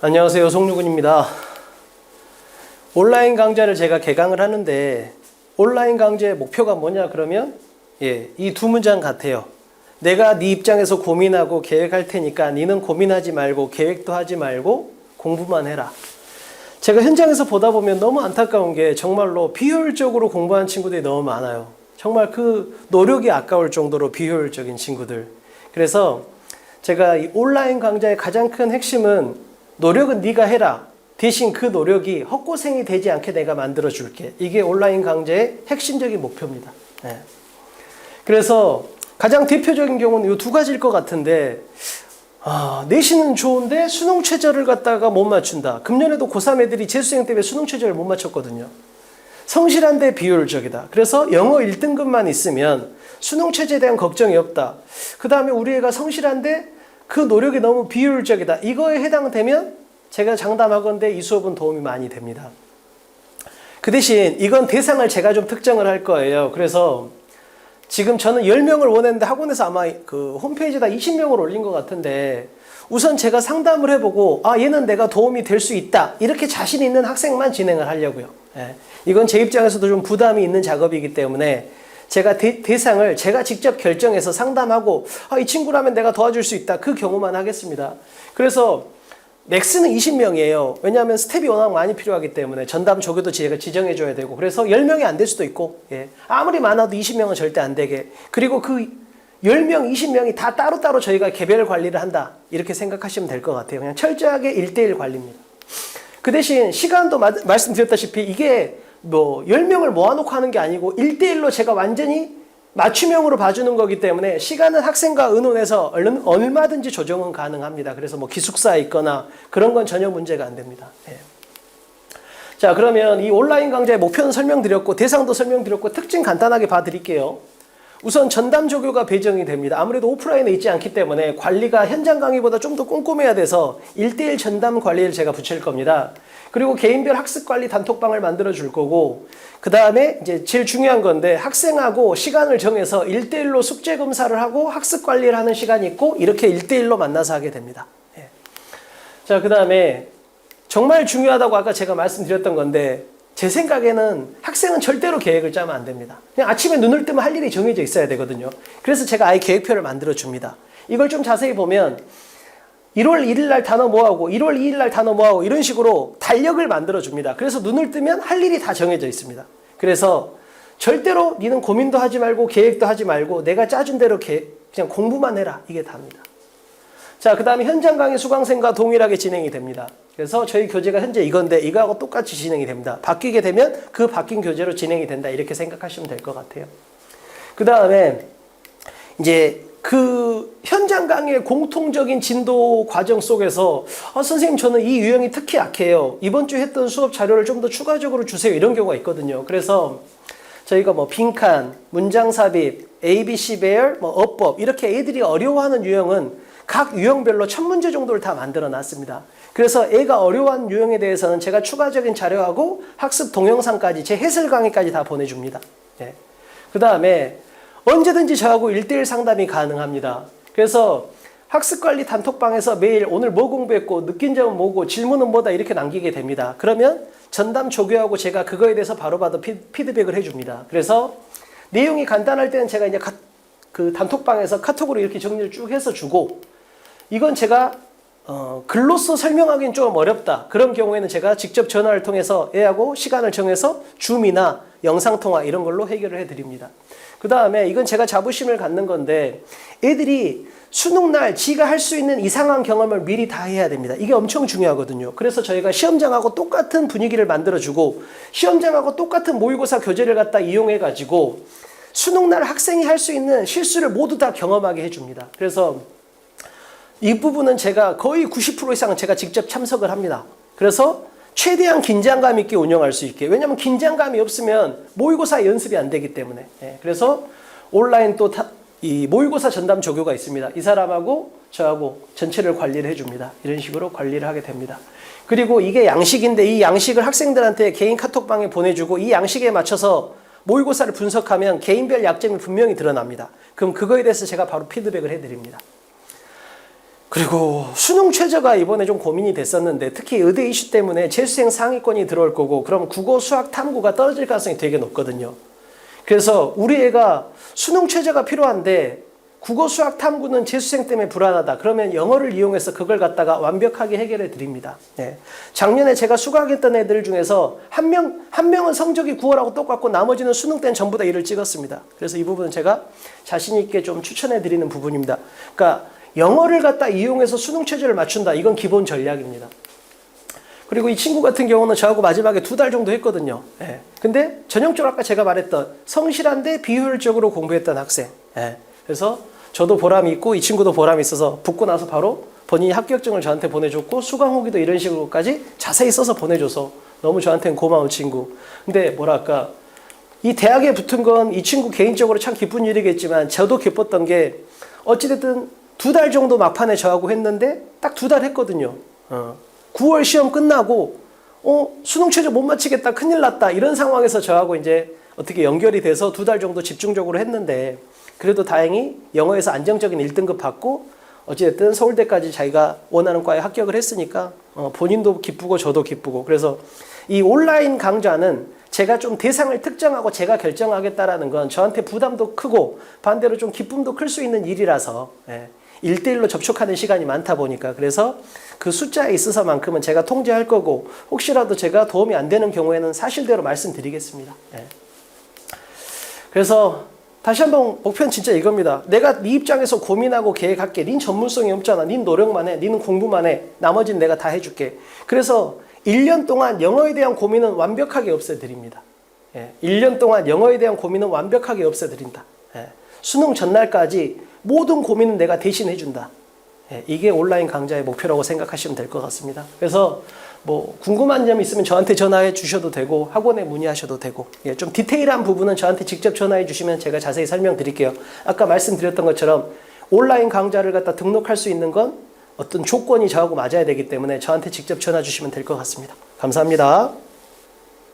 안녕하세요. 송유근입니다. 온라인 강좌를 제가 개강을 하는데 온라인 강좌의 목표가 뭐냐 그러면 예, 이 두 문장 같아요. 내가 네 입장에서 고민하고 계획할 테니까 니는 고민하지 말고 계획도 하지 말고 공부만 해라. 제가 현장에서 보다 보면 너무 안타까운 게 정말로 비효율적으로 공부하는 친구들이 너무 많아요. 정말 그 노력이 아까울 정도로 비효율적인 친구들. 그래서 제가 이 온라인 강좌의 가장 큰 핵심은 노력은 네가 해라. 대신 그 노력이 헛고생이 되지 않게 내가 만들어 줄게. 이게 온라인 강좌의 핵심적인 목표입니다. 네. 그래서 가장 대표적인 경우는 이 두 가지일 것 같은데 아, 내신은 좋은데 수능 최저를 갖다가 못 맞춘다. 금년에도 고3 애들이 재수생 때문에 수능 최저를 못 맞췄거든요. 성실한데 비효율적이다. 그래서 영어 1등급만 있으면 수능 최저에 대한 걱정이 없다. 그 다음에 우리 애가 성실한데 그 노력이 너무 비효율적이다. 이거에 해당되면 제가 장담하건대 이 수업은 도움이 많이 됩니다. 그 대신 이건 대상을 제가 좀 특정을 할 거예요. 그래서 지금 저는 10명을 원했는데 학원에서 아마 그 홈페이지에다 20명을 올린 것 같은데 우선 제가 상담을 해보고 아 얘는 내가 도움이 될 수 있다 이렇게 자신 있는 학생만 진행을 하려고요. 예. 이건 제 입장에서도 좀 부담이 있는 작업이기 때문에 제가 대, 대상을 제가 직접 결정해서 상담하고 아, 이 친구라면 내가 도와줄 수 있다 그 경우만 하겠습니다. 그래서 맥스는 20명이에요. 왜냐하면 스텝이 워낙 많이 필요하기 때문에 전담 조교도 제가 지정해줘야 되고 그래서 10명이 안 될 수도 있고 예. 아무리 많아도 20명은 절대 안 되게 그리고 그 10명, 20명이 다 따로따로 저희가 개별 관리를 한다 이렇게 생각하시면 될 것 같아요. 그냥 철저하게 1대1 관리입니다. 그 대신 시간도 마, 말씀드렸다시피 이게 뭐 10명을 모아놓고 하는 게 아니고 1대1로 제가 완전히 맞춤형으로 봐주는 거기 때문에 시간은 학생과 의논해서 얼른 얼마든지 조정은 가능합니다. 그래서 뭐 기숙사에 있거나 그런 건 전혀 문제가 안 됩니다. 예. 자, 그러면 이 온라인 강좌의 목표는 설명드렸고 대상도 설명드렸고 특징 간단하게 봐드릴게요. 우선 전담 조교가 배정이 됩니다. 아무래도 오프라인에 있지 않기 때문에 관리가 현장 강의보다 좀 더 꼼꼼해야 돼서 1대1 전담 관리를 제가 붙일 겁니다. 그리고 개인별 학습 관리 단톡방을 만들어 줄 거고, 그 다음에 이제 제일 중요한 건데 학생하고 시간을 정해서 1대1로 숙제 검사를 하고 학습 관리를 하는 시간이 있고, 이렇게 1대1로 만나서 하게 됩니다. 예. 자, 그 다음에 정말 중요하다고 아까 제가 말씀드렸던 건데, 제 생각에는 학생은 절대로 계획을 짜면 안 됩니다. 그냥 아침에 눈을 뜨면 할 일이 정해져 있어야 되거든요. 그래서 제가 아예 계획표를 만들어 줍니다. 이걸 좀 자세히 보면 1월 1일 날 단어 뭐하고 1월 2일 날 단어 뭐하고 이런 식으로 달력을 만들어 줍니다. 그래서 눈을 뜨면 할 일이 다 정해져 있습니다. 그래서 절대로 니는 고민도 하지 말고 계획도 하지 말고 내가 짜준 대로 그냥 공부만 해라. 이게 답니다. 자, 그 다음에 현장 강의 수강생과 동일하게 진행이 됩니다. 그래서 저희 교재가 현재 이건데 이거하고 똑같이 진행이 됩니다. 바뀌게 되면 그 바뀐 교재로 진행이 된다. 이렇게 생각하시면 될 것 같아요. 그 다음에 이제 그 현장 강의 공통적인 진도 과정 속에서 아, 선생님 저는 이 유형이 특히 약해요. 이번 주 했던 수업 자료를 좀 더 추가적으로 주세요. 이런 경우가 있거든요. 그래서 저희가 뭐 빈칸, 문장 삽입, ABC 배열, 뭐 어법 이렇게 애들이 어려워하는 유형은 각 유형별로 천 문제 정도를 다 만들어 놨습니다. 그래서 애가 어려워하는 유형에 대해서는 제가 추가적인 자료하고 학습 동영상까지 제 해설 강의까지 다 보내줍니다. 예. 그 다음에 언제든지 저하고 1대1 상담이 가능합니다. 그래서 학습관리 단톡방에서 매일 오늘 뭐 공부했고 느낀 점은 뭐고 질문은 뭐다 이렇게 남기게 됩니다. 그러면 전담 조교하고 제가 그거에 대해서 바로바로 피드백을 해줍니다. 그래서 내용이 간단할 때는 제가 이제 그 단톡방에서 카톡으로 이렇게 정리를 쭉 해서 주고 이건 제가 어, 글로써 설명하기는 좀 어렵다. 그런 경우에는 제가 직접 전화를 통해서 애하고 시간을 정해서 줌이나 영상통화 이런 걸로 해결을 해드립니다. 그 다음에 이건 제가 자부심을 갖는 건데 애들이 수능날 지가 할 수 있는 이상한 경험을 미리 다 해야 됩니다. 이게 엄청 중요하거든요. 그래서 저희가 시험장하고 똑같은 분위기를 만들어주고 시험장하고 똑같은 모의고사 교재를 갖다 이용해가지고 수능날 학생이 할 수 있는 실수를 모두 다 경험하게 해줍니다. 그래서 이 부분은 제가 거의 90% 이상은 제가 직접 참석을 합니다. 그래서 최대한 긴장감 있게 운영할 수 있게. 왜냐하면 긴장감이 없으면 모의고사 연습이 안 되기 때문에. 예, 그래서 온라인 또 이 모의고사 전담 조교가 있습니다. 이 사람하고 저하고 전체를 관리를 해줍니다. 이런 식으로 관리를 하게 됩니다. 그리고 이게 양식인데 이 양식을 학생들한테 개인 카톡방에 보내주고 이 양식에 맞춰서 모의고사를 분석하면 개인별 약점이 분명히 드러납니다. 그럼 그거에 대해서 제가 바로 피드백을 해드립니다. 그리고 수능 최저가 이번에 좀 고민이 됐었는데 특히 의대 이슈 때문에 재수생 상위권이 들어올 거고 그럼 국어 수학 탐구가 떨어질 가능성이 되게 높거든요. 그래서 우리 애가 수능 최저가 필요한데 국어 수학 탐구는 재수생 때문에 불안하다. 그러면 영어를 이용해서 그걸 갖다가 완벽하게 해결해 드립니다. 예. 작년에 제가 수강했던 애들 중에서 한 명, 한 명은 성적이 9월하고 똑같고 나머지는 수능 때는 전부 다 1을 찍었습니다. 그래서 이 부분은 제가 자신있게 좀 추천해 드리는 부분입니다. 그러니까 영어를 갖다 이용해서 수능 최저를 맞춘다. 이건 기본 전략입니다. 그리고 이 친구 같은 경우는 저하고 마지막에 두 달 정도 했거든요. 예. 근데 전형적으로 아까 제가 말했던 성실한데 비효율적으로 공부했던 학생. 예. 그래서 저도 보람이 있고 이 친구도 보람이 있어서 붙고 나서 바로 본인이 합격증을 저한테 보내줬고 수강 후기도 이런 식으로까지 자세히 써서 보내줘서 너무 저한테는 고마운 친구. 근데 뭐랄까 이 대학에 붙은 건 이 친구 개인적으로 참 기쁜 일이겠지만 저도 기뻤던 게 어찌됐든 두 달 정도 막판에 저하고 했는데 딱 두 달 했거든요. 어. 9월 시험 끝나고 어 수능 최저 못 마치겠다 큰일 났다 이런 상황에서 저하고 이제 어떻게 연결이 돼서 두 달 정도 집중적으로 했는데 그래도 다행히 영어에서 안정적인 1등급 받고 어찌됐든 서울대까지 자기가 원하는 과에 합격을 했으니까 어, 본인도 기쁘고 저도 기쁘고 그래서 이 온라인 강좌는 제가 좀 대상을 특정하고 제가 결정하겠다라는 건 저한테 부담도 크고 반대로 좀 기쁨도 클 수 있는 일이라서 예, 1대1로 접촉하는 시간이 많다 보니까 그래서 그 숫자에 있어서만큼은 제가 통제할 거고 혹시라도 제가 도움이 안 되는 경우에는 사실대로 말씀드리겠습니다. 예. 그래서 다시 한번 목표는 진짜 이겁니다. 내가 네 입장에서 고민하고 계획할게. 닌 전문성이 없잖아. 닌 노력만 해. 니는 공부만 해. 나머지는 내가 다 해줄게. 그래서 1년 동안 영어에 대한 고민은 완벽하게 없애드립니다. 예, 1년 동안 영어에 대한 고민은 완벽하게 없애드린다. 예, 수능 전날까지 모든 고민은 내가 대신 해준다. 예, 이게 온라인 강좌의 목표라고 생각하시면 될 것 같습니다. 그래서 뭐 궁금한 점 있으면 저한테 전화해 주셔도 되고 학원에 문의하셔도 되고 예, 좀 디테일한 부분은 저한테 직접 전화해 주시면 제가 자세히 설명드릴게요. 아까 말씀드렸던 것처럼 온라인 강좌를 갖다 등록할 수 있는 건 어떤 조건이 저하고 맞아야 되기 때문에 저한테 직접 전화 주시면 될 것 같습니다. 감사합니다.